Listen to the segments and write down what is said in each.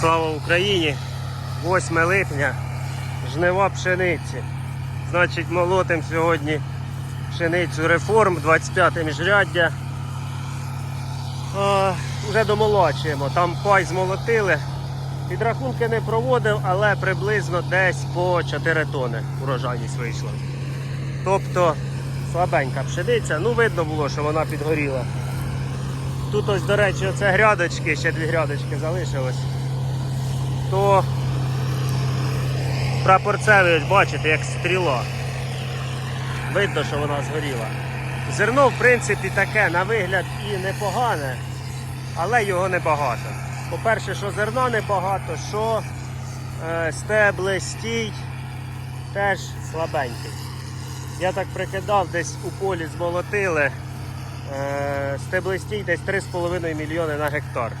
Слава Україні! 8 липня, жнива пшениці. Значить, молотим сьогодні пшеницю реформ, 25 міжряддя. А, вже домолочуємо. Там пай змолотили. Підрахунки не проводив, але приблизно десь по 4 тони урожайність вийшла. Тобто слабенька пшениця. Ну, видно було, що вона підгоріла. Тут ось, до речі, оце грядочки, ще дві грядочки залишилось. То прапорцевий, ось бачите, як стріла. Видно, що вона згоріла. Зерно, в принципі, таке на вигляд і непогане, але його небагато. По-перше, що зерна небагато, що е, стебли, стій теж слабенький. Я так прикидав, десь у полі змолотили. Е, стеблистій десь 3,5 мільйони на гектар.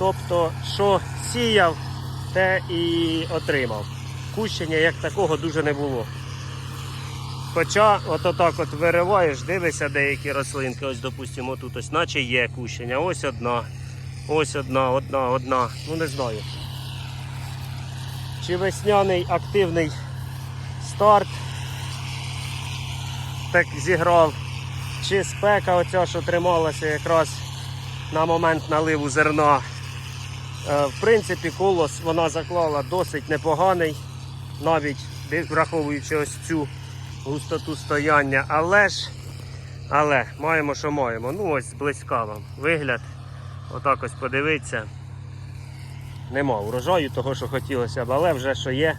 Тобто, що сіяв, те і отримав. Кущення як такого дуже не було. Хоча от отак от вириваєш, дивишся деякі рослинки, ось, допустимо, тут ось наче є кущення. Ось одна, ось одна, одна, одна. Ну не знаю. Чи весняний активний старт так зіграв, чи спека оця, що трималася якраз на момент наливу зерна. Е, В принципі, колос вона заклала досить непоганий, навіть враховуючи ось цю густоту стояння. Але ж, але маємо, що маємо. Ну ось зблизька вам вигляд. Отак ось подивиться. Нема урожаю того, що хотілося б, але вже що є,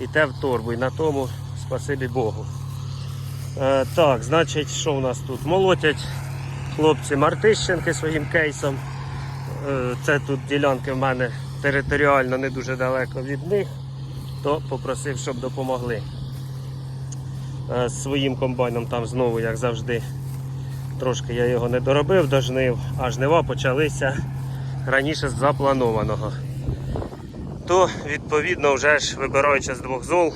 і те в торбу. І на тому спасибі Богу. Е, так, значить, що у нас тут? Молотять хлопці Мартищенки своїм кейсом. Е, це тут ділянки в мене територіально не дуже далеко від них, то попросив, щоб допомогли. Е, своїм комбайном там знову, як завжди, трошки я його не доробив до жнив, а жнива почалися раніше з запланованого. То, відповідно, вже ж вибираючи з двох зол,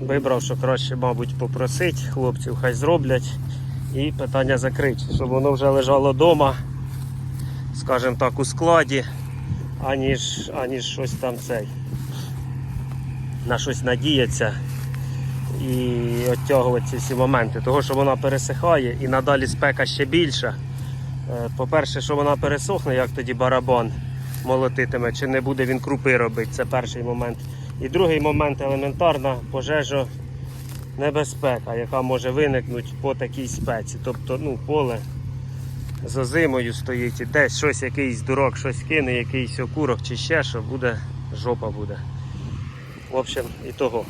Вибрав, що краще, мабуть, попросити хлопців, хай зроблять. І питання закрити, щоб воно вже лежало вдома, скажімо так, у складі, аніж, аніж щось там цей. На щось надіяться і оттягувати ці всі моменти. Того, що вона пересихає і надалі спека ще більша. Е, По-перше, що вона пересохне, як тоді барабан молотитиме, чи не буде він крупи робити, це перший момент. І другий момент елементарна пожежа небезпека, яка може виникнути по такій спеці. Тобто ну, поле з озимою стоїть і десь щось, якийсь дурак щось кине, якийсь окурок чи ще що, буде, жопа буде. В общем, і того.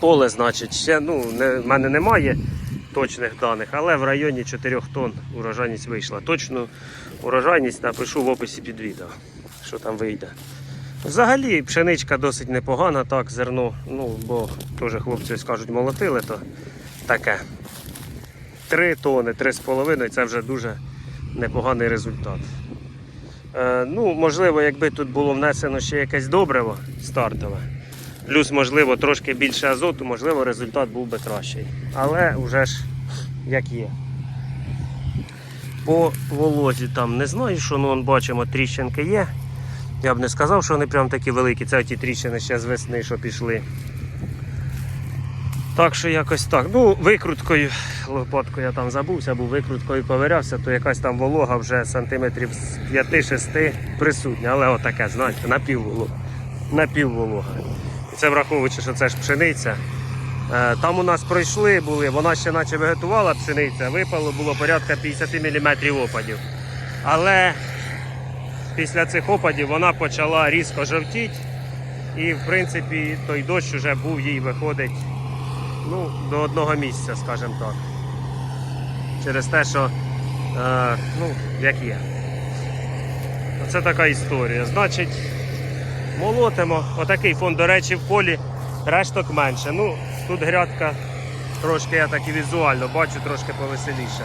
Поле, значить, ще ну, не, в мене немає точних даних, але в районі 4 тонн урожайність вийшла. Точну урожайність напишу в описі під відео, що там вийде. Взагалі пшеничка досить непогана, так, зерно, ну, бо теж хлопці скажуть, молотили, то таке. 3 тони, 3,5 це вже дуже непоганий результат. Е, ну, Можливо, якби тут було внесено ще якесь добриво стартове, плюс, можливо, трошки більше азоту, можливо, результат був би кращий. Але вже ж як є. По волозі там не знаю, що ну, вон бачимо, тріщинки є. Я б не сказав, що вони прям такі великі. Це ті тріщини ще з весни, що пішли. Так що якось так. Ну, викруткою, лопаткою я там забувся, був викруткою ковирявся, то якась там волога вже сантиметрів з 5-6 присутня. Але отаке, знаєте, напівволога. Напівволога. Це враховуючи, що це ж пшениця. Е, Там у нас пройшли, були, вона ще наче вегетувала пшениця, випало було порядка 50 мм опадів. Але після цих опадів вона почала різко жовтіти. І, в принципі, той дощ вже був їй виходить ну, до одного місця, скажімо так. Через те, що е, ну, як є. Оце така історія. Значить, молотимо. Отакий фон, до речі, в полі решток менше. Ну, тут грядка трошки я так і візуально бачу, трошки повеселіше.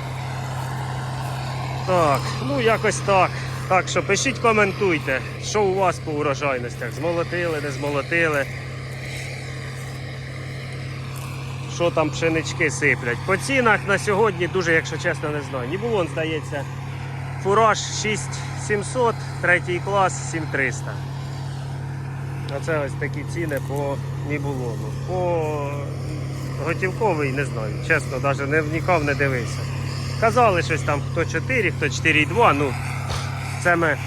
Так, ну якось так. Так що пишіть, коментуйте, що у вас по урожайностях. Змолотили, не змолотили. Що там пшенички сиплять. По цінах на сьогодні дуже, якщо чесно, не знаю. Ні було, здається, фураж 7700, третій клас 7300. Оце ось такі ціни по Нібулону. По готівковий не знаю. Чесно, навіть не вникав, не дивився. Казали щось там хто 4, хто 4,2. Ну, це ми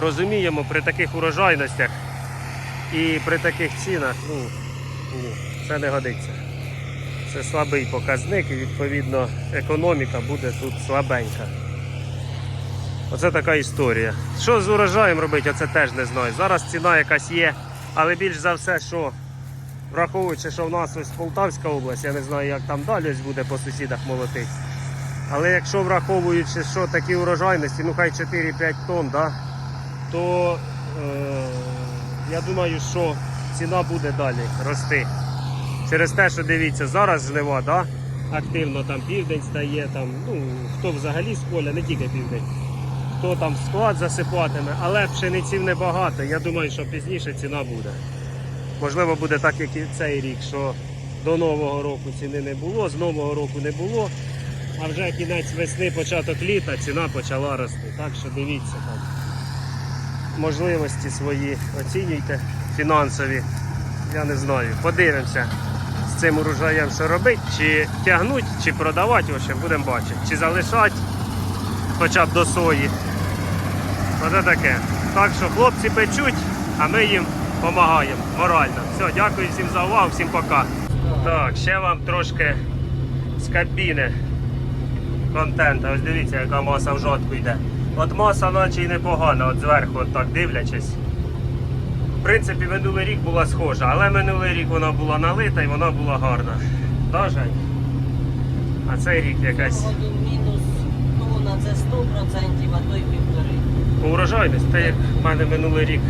розуміємо при таких урожайностях і при таких цінах, ну, ні, це не годиться. Це слабий показник і відповідно економіка буде тут слабенька. Оце така історія. Що з урожаєм робити, оце теж не знаю. Зараз ціна якась є, але більш за все, що враховуючи, що в нас ось Полтавська область, я не знаю, як там далі ось буде по сусідах молотить. Але якщо враховуючи, що такі урожайності, ну хай 4-5 тонн, да, то е, я думаю, що ціна буде далі рости. Через те, що дивіться, зараз жнива, да, активно там південь стає, там, ну, хто взагалі з поля, не тільки південь, хто там склад засипатиме, але пшениців небагато. Я думаю, що пізніше ціна буде. Можливо, буде так, як і цей рік, що до Нового року ціни не було, з Нового року не було, а вже кінець весни, початок літа ціна почала рости. Так що дивіться там. Можливості свої оцінюйте, фінансові. Я не знаю. Подивимося цим урожаєм, що робити, чи тягнуть, чи продавати, в будемо бачити. Чи залишати хоча б до сої. Оце таке. Так що хлопці печуть, а ми їм допомагаємо морально. Все, дякую всім за увагу, всім пока. Так, ще вам трошки з кабіни контента. Ось дивіться, яка маса в жодку йде. От маса наче й непогана, от зверху, от так дивлячись. В принципі, минулий рік була схожа, але минулий рік вона була налита і вона була гарна. Да, Жень? А цей рік якась Году мінус тонна це 100%, а то й півтори. урожайність. Та як в мене минулий рік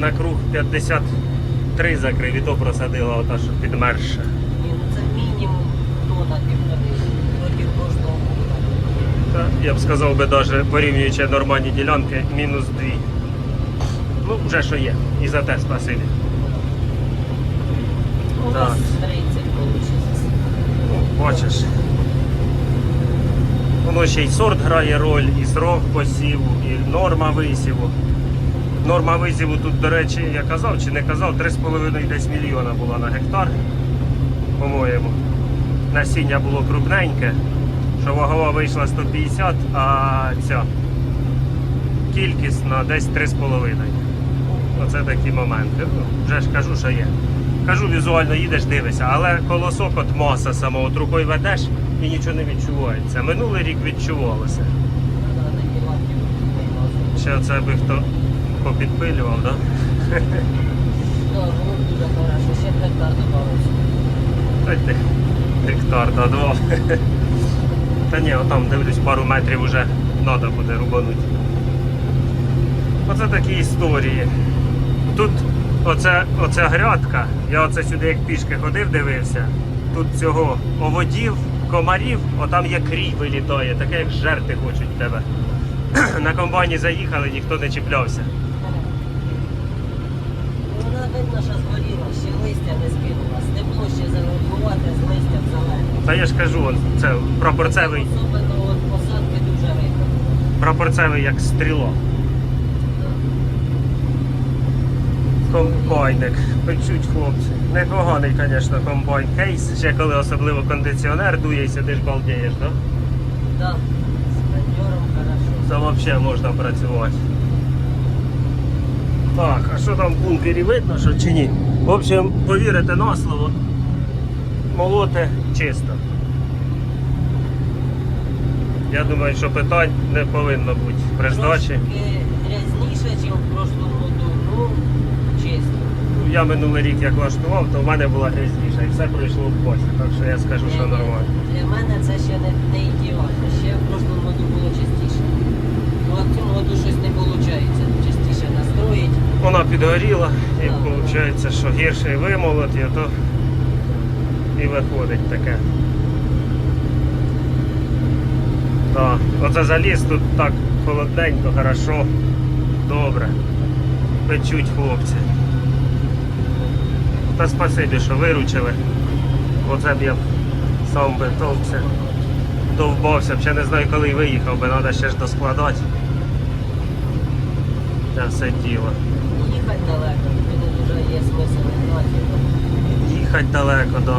на круг 53 закрив, і то просадила ота, що підмерша. Ні, ну це мінімум тонна півтори проти кожного. Та, я б сказав би, навіть порівнюючи нормальні ділянки, мінус 2. Ну, вже що є. І за те спасибі. У Так. нас 30 вийде. Ну, бачиш. Воно ще й сорт грає роль, і срок посіву, і норма висіву. Норма висіву тут, до речі, я казав чи не казав, 3,5 десь мільйона була на гектар, по-моєму. Насіння було крупненьке, що вагова вийшла 150, а ця кількісна десь 3,5. Оце такі моменти. Ну, вже ж кажу, що є. Кажу, візуально їдеш, дивишся, але колосок от маса сама, от рукою ведеш і нічого не відчувається. Минулий рік відчувалося. Ще це би хто попідпилював, так? Да? Та ти гектар та два. Та ні, отам дивлюсь, пару метрів вже треба буде рубанути. Оце такі історії. Тут оце, оця грядка, я оце сюди як пішки ходив, дивився. Тут цього оводів, комарів, отам як рій вилітає, таке як жерти хочуть тебе. На комбайні заїхали, ніхто не чіплявся. Вона видно, що згоріла, ще листя не скинула. Стебло ще зарахувати з листям зеленим. Та я ж кажу, це прапорцевий, Особливо посадки дуже видно. прапорцевий як стріло. Комбайник, печуть хлопці. Непоганий, звісно, комбайн кейс. Ще коли особливо кондиціонер дує і сидиш балдієш, да? Так, з кондьором хорошо. Це взагалі можна працювати. Так, а що там в бункері видно, що чи ні? В общем, повірите на слово, молоте чисто. Я думаю, що питань не повинно бути при здачі. Трошки грязніше, ніж в прошлому году. Ну, чисто. Я минулий рік як влаштував, то в мене була грязніша і все пройшло в косі. Так що я скажу, що нормально. Для мене це ще не, не ідеально. Ще в прошлому году було частіше. Ну, а в цьому году щось не виходить. Частіше настроїть. Вона підгоріла і Так. виходить, що гірший вимолот, і то і виходить таке. Так, оце заліз тут так холодненько, хорошо, добре. Печуть хлопці. Та спасибі, що виручили. Оце б я сам би товкся, довбався, ще не знаю, коли виїхав, би треба ще ж доскладати. Це все діло. Їхати далеко, не дуже є смисл гнати. Їхати далеко, да.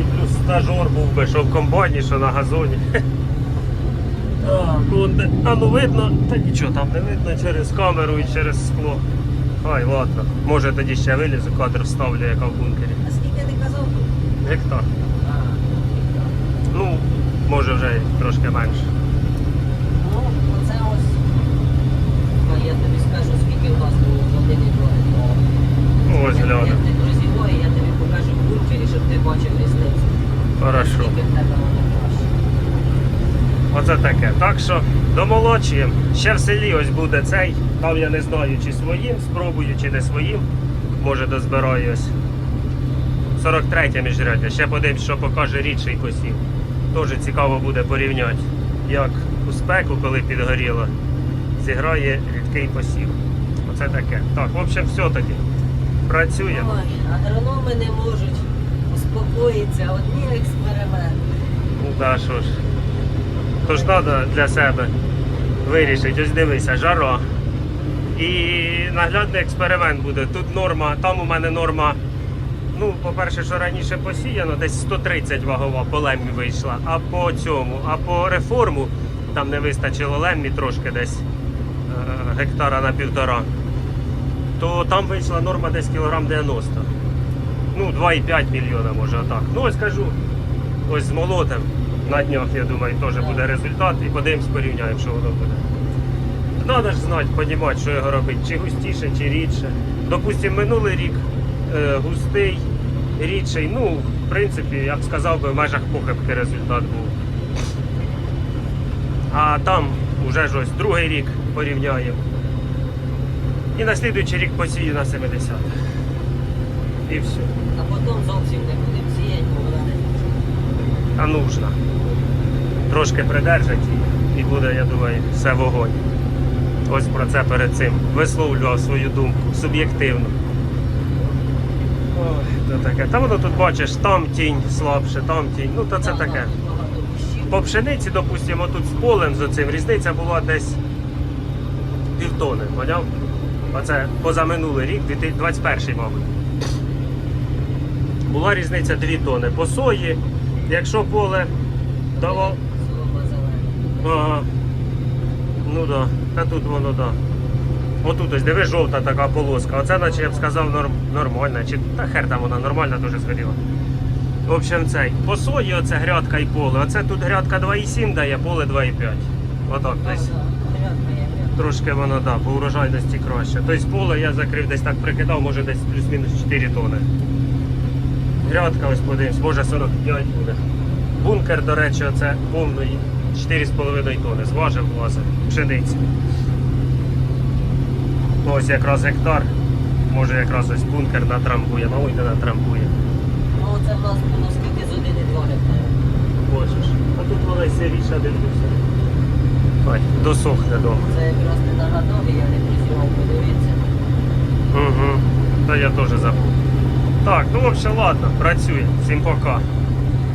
І плюс стажор був би, що в комбайні, що на газоні. А ну видно, та нічого там не видно через камеру і через скло. Ай, ладно. Може тоді ще вилізу, кадр вставлю, яка в бункері. А скільки ти казав? Гектар. А, Ну, може вже трошки менше. ну, оце ось. А я тобі скажу, скільки в нас було в один і гектари. Ну, Ось. Як ти прозіває, я тобі покажу в бункері, щоб ти бачив різницю. Хорошо. Скільки в тебе воно краще. Оце таке. Так що домолодшуємо. Ще в селі ось буде цей. Там я не знаю, чи своїм, спробую, чи не своїм. Може дозбираю ось. 43 міжряддя. Ще подивимось, що покаже рідший посів. Теж цікаво буде порівняти, як у спеку, коли підгоріло, зіграє рідкий посів. Оце таке. Так, в общем, все тоді. Працюємо. Ой, агрономи не можуть успокоїтися. Одні експерименти. Ну да, що ж. Тож треба для себе вирішити. Ось дивися, жара. І наглядний експеримент буде. Тут норма, там у мене норма. Ну, по-перше, що раніше посіяно, десь 130 вагова по леммі вийшла, а по цьому, а по реформу там не вистачило леммі трошки десь е, гектара на півтора. То там вийшла норма десь кілограм 90. Ну, 2,5 мільйона може отак. Ну ось кажу, ось з молотом на днях, я думаю, теж буде результат і подивимось, порівняємо, що воно буде. Треба ж знати, розуміти, що його робити, чи густіше, чи рідше. Допустимо, минулий рік е, густий, рідший. Ну, в принципі, я б сказав би, в межах похибки результат був. А там вже ж ось другий рік порівняємо. І на слідуючий рік посію на 70. І все. А потім зовсім не будемо сіяти, бо вона не А нужно. Трошки придержать і буде, я думаю, все вогонь. Ось про це перед цим висловлював свою думку суб'єктивно. Ой, то таке. Та воно тут бачиш, там тінь слабше, там тінь. Ну то це таке. По пшениці, допустимо, тут з полем з оцим різниця була десь півтони, поняв? Оце позаминулий рік, 2021, мабуть. Була різниця 2 тони. По сої, якщо поле дало. Ага. Ну да. Та тут воно да. Отут ось диви жовта така полоска. Оце наче я б сказав норм, нормальна. Чи та хер там вона нормальна дуже згоріла. В общем, цей. По сої оце грядка і поле. Оце тут грядка 2,7 дає, поле 2,5. Отак десь. Трошки воно да, по урожайності краще. Тобто поле я закрив десь так прикидав, може десь плюс-мінус 4 тони. Грядка ось подивимось, може 45 буде. Бункер, до речі, оце повний 4,5 тони. Зважив власне, пшениці. Ну, Ось якраз гектар. Може якраз ось бункер натрамбує, мабуть, не натрамбує. Ну це в нас було скільки з 1,2 гектара. Бачиш. А тут вона й сиріша дивлюся. Ой, досохне дома. Це якраз не нагадав, і я не призівав подивитися. Угу. Та я теж забув. Так, ну в общем, ладно, працює. Всім пока.